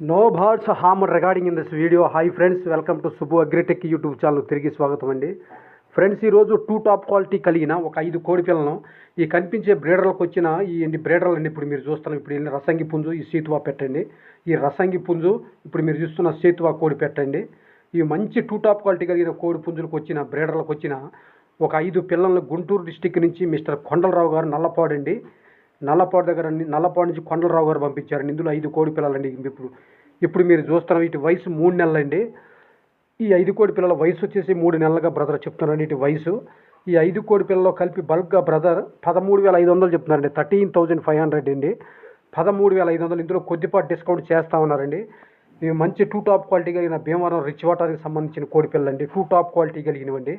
No birds ham regarding in this video hi friends welcome to Subbu agritech YouTube channel తిరిగి స్వాగతం అండి friends ఈరోజు two top quality కలిగిన ఒక ఐదు కోడి పిల్లలను ఈ కనిపించే బ్రీడర్లకు వచ్చిన ఈ ఎన్ని బ్రీడర్లు అండి ఇప్పుడు మీరు చూస్తున్న. ఇప్పుడు రసంగి పుంజు ఈ సీతువా పెట్టండి. ఈ రసంగి పుంజు ఇప్పుడు మీరు చూస్తున్న సీతువా కోడి పెట్టండి. ఈ మంచి టూ టాప్ క్వాలిటీ కలిగిన కోడి పుంజులకు వచ్చిన బ్రీడర్లకు వచ్చిన ఒక ఐదు పిల్లలను గుంటూరు డిస్టిక్ నుంచి మిస్టర్ కొండలరావు గారు నల్లపాడండి నల్లపాడు దగ్గర నల్లపాడు నుంచి కొండలరావు గారు పంపించారండి ఇందులో ఐదు కోడి పిల్లలండి. ఇప్పుడు ఇప్పుడు మీరు చూస్తున్నాం ఇటు వయసు మూడు నెలలండి. ఈ ఐదు కోడి పిల్లల వయసు వచ్చేసి మూడు నెలలుగా బ్రదర్ చెప్తున్నారండి ఇటు వయసు. ఈ ఐదు కోడి పిల్లలు కలిపి బల్క్గా బ్రదర్ పదమూడు వేల ఐదు వందలు చెప్తున్నారండి. థర్టీన్ థౌజండ్ ఫైవ్ హండ్రెడ్ అండి. పదమూడు వేల ఐదు వందలు ఇందులో కొద్దిపాటి డిస్కౌంట్ చేస్తా ఉన్నారండి. ఇవి మంచి టూ టాప్ క్వాలిటీ కలిగిన భీమవరం రిచ్ వాటర్కి సంబంధించిన కోడి పిల్లలండి. టూ టాప్ క్వాలిటీ కలిగినవండి.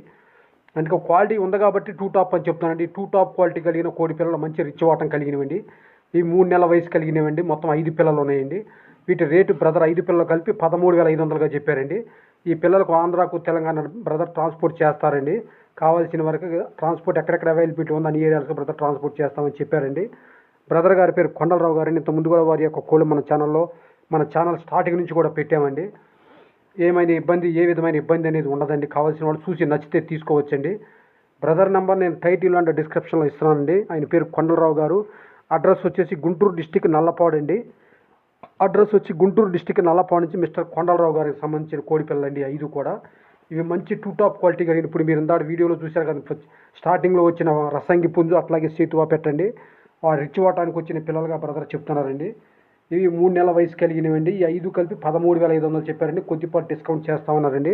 అందుకే క్వాలిటీ ఉంది కాబట్టి టూ టాప్ అని చెప్తానండి టూ టాప్ క్వాలిటీ కలిగిన కోడి పిల్లలు మంచి రిచ్ వాటం కలిగినవండి. ఈ మూడు నెలల వయసు కలిగినవండి. మొత్తం ఐదు పిల్లలు ఉన్నాయండి. వీటి రేటు బ్రదర్ ఐదు పిల్లలు కలిపి పదమూడు వేల ఐదు వందలుగా చెప్పారండి. ఈ పిల్లలకు ఆంధ్రాకు తెలంగాణ బ్రదర్ ట్రాన్స్పోర్ట్ చేస్తారండి. కావాల్సిన వరకు ట్రాన్స్పోర్ట్ ఎక్కడెక్కడ అవైలబిలిటీ ఉందో అన్ని ఏరియాలకు బ్రదర్ ట్రాన్స్పోర్ట్ చేస్తామని చెప్పారండి. బ్రదర్ గారి పేరు కొండలరావు గారండి ఇంత ముందు కూడా వారి యొక్క కోళ్ళు మన ఛానల్లో మన ఛానల్ స్టార్టింగ్ నుంచి కూడా పెట్టామండి. ఏమైనా ఇబ్బంది ఏ విధమైన ఇబ్బంది అనేది ఉండదండి. కావాల్సిన వాళ్ళు చూసి నచ్చితే తీసుకోవచ్చండి. బ్రదర్ నెంబర్ నేను టైటిల్ అండ్ డిస్క్రిప్షన్లో ఇస్తున్నానండి. ఆయన పేరు కొండలరావు గారు. అడ్రస్ వచ్చేసి గుంటూరు డిస్టిక్ నల్లపాడు అండి. అడ్రస్ వచ్చి గుంటూరు డిస్టిక్ నల్లపాడు నుంచి మిస్టర్ కొండలరావు గారికి సంబంధించిన కోడిపిల్లలండి ఐదు కూడా. ఇవి మంచి టూ టాప్ క్వాలిటీ కలిగిన ఇప్పుడు మీరు ఇందాడు వీడియోలో చూశారు కదా స్టార్టింగ్లో వచ్చిన రసంగి పుంజు అట్లాగే సేతువా పెట్టండి. ఆ రిచ్ వాటానికి వచ్చిన పిల్లలుగా బ్రదర్ చెప్తున్నారండి. ఇవి మూడు నెలల వయసు కలిగినవండి. ఈ ఐదు కలిపి పదమూడు వేల ఐదు వందలు చెప్పారండి. కొద్దిపాటు డిస్కౌంట్ చేస్తా ఉన్నారండి.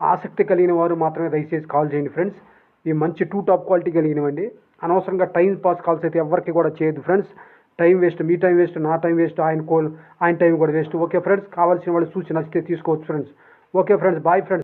ఆసక్తి కలిగిన వారు మాత్రమే దయచేసి కాల్ చేయండి ఫ్రెండ్స్. ఇవి మంచి టూ టాప్ క్వాలిటీ కలిగినవండి. అనవసరంగా టైం పాస్ కాల్స్ అయితే ఎవరికి కూడా చేయదు ఫ్రెండ్స్. టైం వేస్ట్ మీ టైం వేస్ట్ నా టైం వేస్ట్ ఆయన కోల్ ఆయన టైం కూడా వేస్ట్. ఓకే ఫ్రెండ్స్ కావాల్సిన వాళ్ళు చూసి నచ్చితే తీసుకోవచ్చు friends. Okay friends bye friends.